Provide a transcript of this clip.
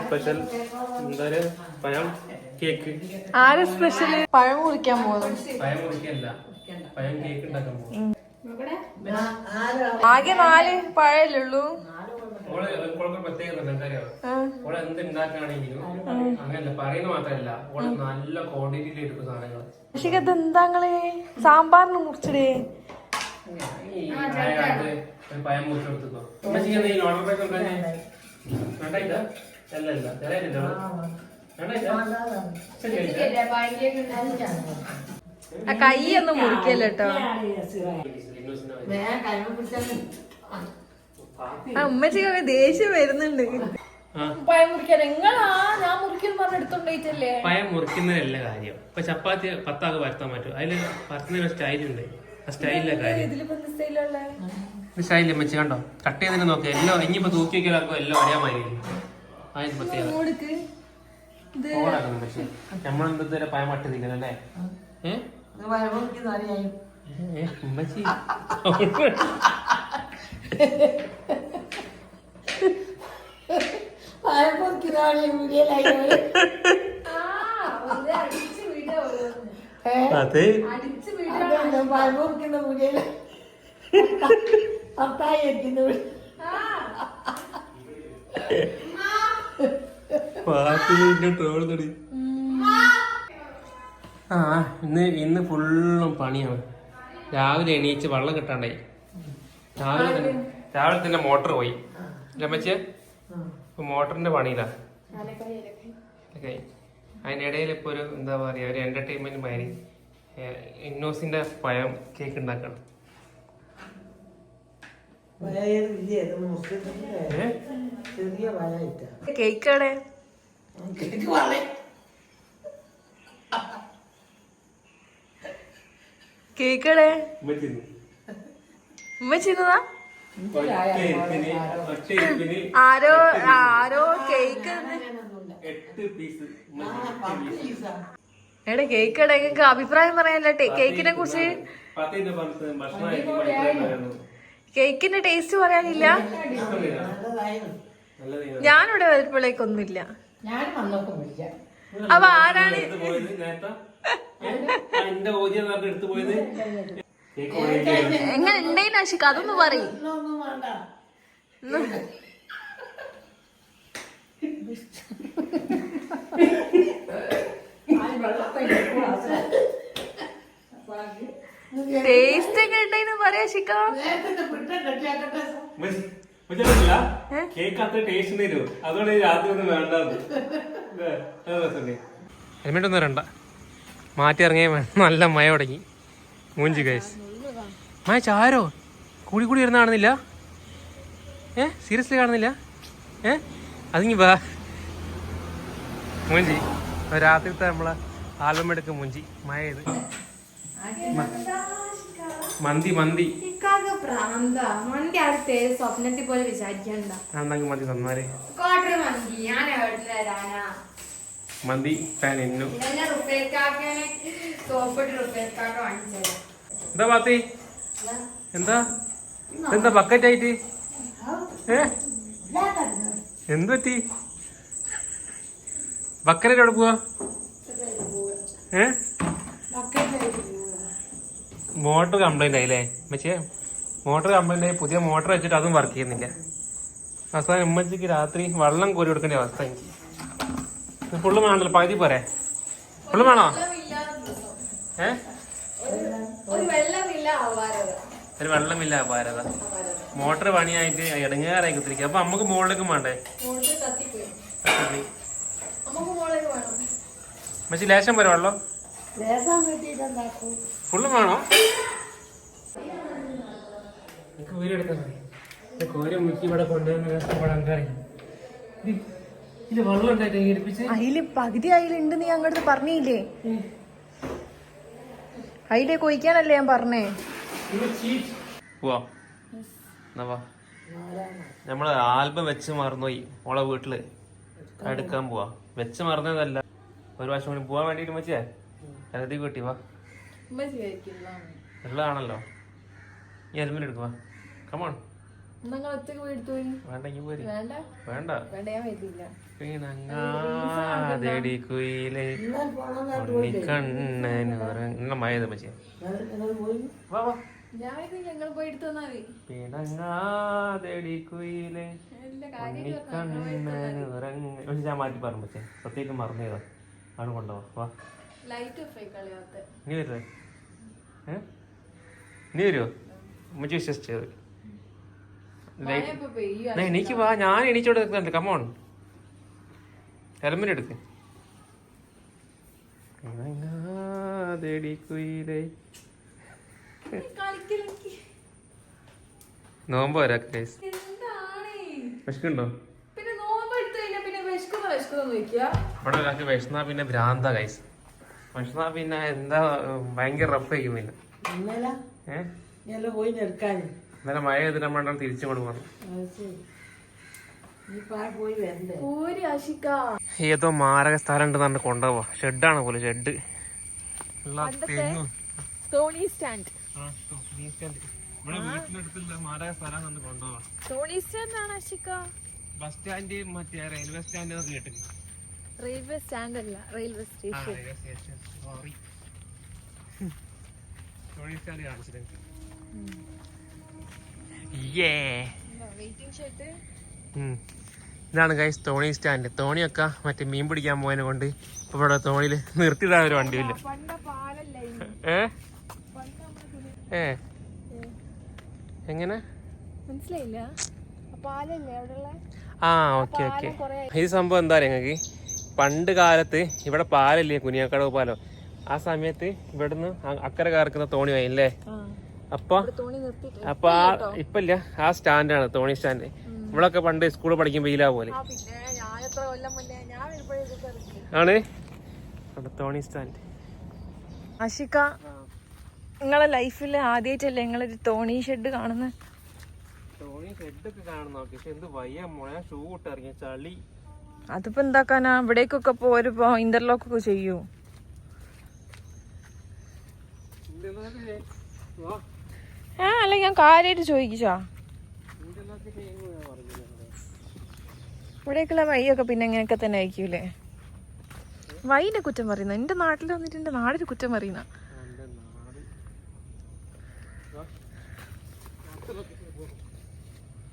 Special എന്താ പഴം cake ആര് സ്പെഷ്യൽ പഴം മുറിക്കാൻ പോകുന്നു. പഴം മുറിക്കല്ല. പഴം കേക്ക് ഉണ്ടാക്കാൻ പോകും ആകെ നാല് പഴയല്ലേ ഉള്ളൂ? എന്താ ഓൾ എന്ത് അങ്ങനല്ല പറയുന്ന മാത്രമല്ല ഓൾ നല്ല ക്വാണ്ടിറ്റിയിൽ എടുക്കും സാധനങ്ങൾ പക്ഷേ ഇതെന്താങ്ങൾ സാമ്പാറിന് മുറിച്ചിടേ. ഈ പേക്ക് ഉണ്ടായി വേണ്ടായിട്ടാ? അല്ല തരാനില്ല കൈ ഒന്ന് മുറിക്കല്ലോ കേട്ടോ ആ ഉമ്മച്ചിക്കൊക്കെ ദേഷ്യം വരുന്നുണ്ട്. പയം മുറിക്കാൻ. എങ്ങളാ ഞാൻ മുറിക്കുന്നു പറഞ്ഞെടുത്തോണ്ടേറ്റല്ലേ പയം പഴം മുറിക്കുന്നതല്ല കാര്യം. ഇപ്പൊ ചപ്പാത്തി പത്താക്ക് പരത്താൻ പറ്റും. അതിൽ പരത്തുന്ന സ്റ്റൈലുണ്ട് ആ സ്റ്റൈലിലെ കാര്യം. ഇതിലിപ്പോ എന്ത് സ്റ്റൈലുള്ള സ്റ്റൈലിൽ വെച്ച് കണ്ടോ? കട്ട് ചെയ്തതിന് നോക്കി. എല്ലാം ഇനിയിപ്പോ തൂക്കി വെക്കലാക്കും എല്ലാം അറിയാൻ മാതിരി അതിന് പ്രത്യേകത ഓടാക്കുന്നു പക്ഷെ നമ്മളെന്തോ പഴം മട്ടിരിക്കണം അല്ലേ? ഏഹ് ഉമ്മച്ചി. അതെ. പാട്ടിലിന്റെ ട്രോളുന്നടി ആ ഇന്ന് ഇന്ന് ഫുള്ളും പണിയാണ്. രാവിലെ എണീച്ച് വെള്ളം കിട്ടാണ്ടായി. രാവിലെ തന്നെ രാവിലെ തന്നെ മോട്ടർ പോയി. രമച്ച് മോട്ടറിന്റെ പണിയിലാ. അതിനിടയിൽ അതിന്റെ ഇടയിൽ ഇപ്പൊ ഒരു എന്താ പറയാ ഒരു എന്റർടൈൻമെന്റ് മാതിരി. ഇന്നോസിന്റെ പഴം കേക്ക് ഉണ്ടാക്കണം. ആരോ ആരോ കേക്ക് എട്ട് പീസ്. ഉമ്മച്ചി കേക്ക് എടാ നിങ്ങൾക്ക് നിങ്ങക്ക് അഭിപ്രായം പറയാനല്ലേ കേക്കിനെ കുറിച്ച്. കേക്കിന്റെ ടേസ്റ്റ് പറയാനില്ല. ഞാനിവിടെ വരുമ്പോഴേക്കൊന്നുമില്ല അപ്പൊ ആരാണ് എങ്ങനെ ഉണ്ടേന്ന് അശിക്ക അതൊന്ന് പറയും. ഒന്നും വേണ്ട. ടേസ്റ്റ് ഒക്കെ ഉണ്ടേന്ന് പറയാ ശിക്ക നേരത്തെ പിട്ട കെട്ടിയാക്കട്ടെ മനസ്സിലായില്ല കേക്ക് അത്ര ടേസ്റ്റ് തരും അതുകൊണ്ട് ഈ രാത്രി ഒന്നും വേണ്ടത് ഹെൽമെറ്റ് ഒന്നും വരണ്ട. മാറ്റി ഇറങ്ങിയ നല്ല മയ തുടങ്ങി. മൂഞ്ചി കൈസ് മഴ ചാരോ? കൂടി കൂടി വരുന്ന കാണുന്നില്ല? ഏ? സീരിയസ്ലി കാണുന്നില്ല? ഏ? അതിങ്ങി വാ. മൂഞ്ചി. രാത്രിത്തെ നമ്മളെ ആൽബം മുഞ്ചി. മഴയത്. മന്തി മന്തി. പ്രാന്ത. മന്തി അടുത്ത് സ്വപ്നത്തിൽ പോലെ വിചാരിക്കണ്ട. ആണെങ്കിൽ മന്തി തന്നാൽ. ക്വാർട്ടർ മന്തി. ഞാൻ എവിടെ തരാനാ മന്തി ഫാൻ ഇന്നു എന്താ പാത്തി? എന്താ? എന്താ? ബക്കറ്റ് ആയിട്ട്? ഏ? എന്ത് പറ്റി? ബക്കറ്റ് എവിടെ പോവാ? മോട്ടർ കംപ്ലൈന്റ് ആയില്ലേ? മച്ചേ മോട്ടർ കംപ്ലൈന്റ് ആയി. പുതിയ മോട്ടർ വെച്ചിട്ട് അതും വർക്ക് ചെയ്യുന്നില്ല. അവസാനം ഉമ്മച്ചിക്ക് രാത്രി വെള്ളം കോരി കൊടുക്കേണ്ട അവസ്ഥ എനിക്ക്. ഫുള്ള് വേണല്ലോ പകുതി പോരെ. ഫുള്ള് വേണോ? ഏ? ഒരു വെള്ളമില്ല അപാരത മോട്ടർ പണിയായിട്ട് ഇടങ്ങാറായി കുത്തിരിക്കുക. അപ്പൊ നമുക്ക് മുകളിലേക്കും വേണ്ടേ മോളിൽ കത്തിപ്പോയി നമുക്ക് മോളേക്ക് വേണം മച്ചി ലേശം വരെ വെള്ളം ഫുള്ളും വേണോ എനിക്ക് എടുക്കാൻ മതി. കോരി മുക്കി ഇവിടെ കൊണ്ടുവന്ന് ഇവിടെ എന്തായി ഇത് വെള്ളം ഉണ്ടായിട്ട് ഇടിപ്പിച്ച്? അയിൽ പകുതി അയിലുണ്ട് നീ അങ്ങോട്ട് പറഞ്ഞില്ലേ? അയിലെ കൊയ്ക്കാനല്ലേ ഞാൻ പറഞ്ഞേ? പോവാ. എന്നാ നമ്മൾ നമ്മൾ ആൽബം വെച്ച് മറന്നുപോയി. ഓളെ വീട്ടിൽ. എടുക്കാൻ പോവാ. വെച്ച് മറന്നതല്ല. ഒരു പ്രാവശ്യം കൂടി പോവാൻ വേണ്ടിട്ട് മച്ചിയെ? കരുതി കിട്ടി വാ. ഉള്ളതാണല്ലോ. ഈ ഹെൽമെറ്റ് എടുക്കുക കമോൺ മഴയത് വാ വാ. പക്ഷെ ഞാൻ മാറ്റി പറഞ്ഞു പക്ഷേ പ്രത്യേകം മറന്നേതാ ആണ് കൊണ്ടുപോവാ വാ. നീ ഏ? നീ വരുമോ ഉമ്മച്ചി വിശ്വസിച്ചത് എനിക്ക് വാ ഞാൻ എണീച്ചോടെ നിൽക്കുന്നുണ്ട്. കമോൺ ഹെൽമെറ്റ് എടുക്ക് നോമ്പ് വരാ വിശക്കുണ്ടോ ഇവിടെ ഒരാൾക്ക് വിശന്നാ പിന്നെ ഭ്രാന്ത കൈസ് വിശന്നാ പിന്നെ എന്താ ഭയങ്കര റഫ് ആയിരിക്കും പിന്നെ. ഇന്നലെ മഴ എതിരാൻ വേണ്ട തിരിച്ചു കൊണ്ട് പോകണം ഏതോ മാരക സ്ഥലം ഉണ്ട് പറഞ്ഞ് കൊണ്ടുപോവാ. ഷെഡാണ് പോലെ ഷെഡ് തോണി സ്റ്റാൻഡ് ഇവിടെ വീട്ടിനടുത്തുള്ള മാരക സ്ഥലം കൊണ്ടുപോവാ. തോണി സ്റ്റാൻഡ് ആണ് ആശിക്ക. ബസ് സ്റ്റാൻഡ് മറ്റേ റെയിൽവേ സ്റ്റാൻഡ് കേട്ടില്ല റെയിൽവേ സ്റ്റാൻഡ് അല്ല റെയിൽവേ സ്റ്റേഷൻ. വെയിറ്റിംഗ് ഷെഡ് ഇതാണ് ഗൈസ് തോണി സ്റ്റാൻഡ്. തോണിയൊക്കെ മറ്റേ മീൻ പിടിക്കാൻ പോയതിനെ കൊണ്ട് ഇപ്പൊ ഇവിടെ തോണിയിൽ നിർത്തിയിടാൻ ഒരു വണ്ടിയില്ല ഏ? ഏ? എങ്ങനെ? മനസ്സിലായില്ല. പാലല്ലേ അവിടെ ആ ഓക്കെ ഓക്കെ. ഈ സംഭവം എന്താ പറയാ ഞങ്ങൾക്ക് പണ്ട് കാലത്ത് ഇവിടെ പാലല്ലേ കുനിയാക്കടവ് പാലം? ആ സമയത്ത് ഇവിടുന്ന് അക്കരെ കറക്കുന്ന തോണി പോയല്ലേ അപ്പൊ തോണി നിർത്തിട്ട് അപ്പൊ ആ ഇപ്പല്ല ആ സ്റ്റാൻഡാണ് തോണി സ്റ്റാൻഡ്. ഇവിടൊക്കെ പണ്ട് സ്കൂളിൽ പഠിക്കുമ്പോ ഇലാ പോലെ. ആ പിന്നെ ഞാൻ എത്ര കൊല്ലം മുന്നേ ഞാൻ വരുമ്പോഴേക്കൊക്കെ ഇറങ്ങി ആണ്. അവിടെ തോണി സ്റ്റാൻഡ്. ആഷിക നിങ്ങളെ ലൈഫിൽ ആദ്യമായിട്ടല്ലേ നിങ്ങളൊരു തോണി ഷെഡ് കാണുന്നത് കാണുന്ന പക്ഷെ എന്ത് വയ്യ ഷൂ ചളി. അതിപ്പോ എന്താക്കാനാ? ഇവിടേക്കൊക്കെ പോരുമ്പോ ഇന്റർലോക്ക് ഒക്കെ ചെയ്യൂ. ആ അല്ല ഞാൻ കാര്യമായിട്ട് ചോദിച്ചാ ഇവിടേക്കുള്ള വഴിയൊക്കെ പിന്നെ ഇങ്ങനെയൊക്കെ തന്നെ ആയിരിക്കൂലേ വൈനെ കുറ്റം പറയുന്ന? എന്റെ നാട്ടിൽ വന്നിട്ട് എന്റെ നാടിന് കുറ്റം പറയുന്ന?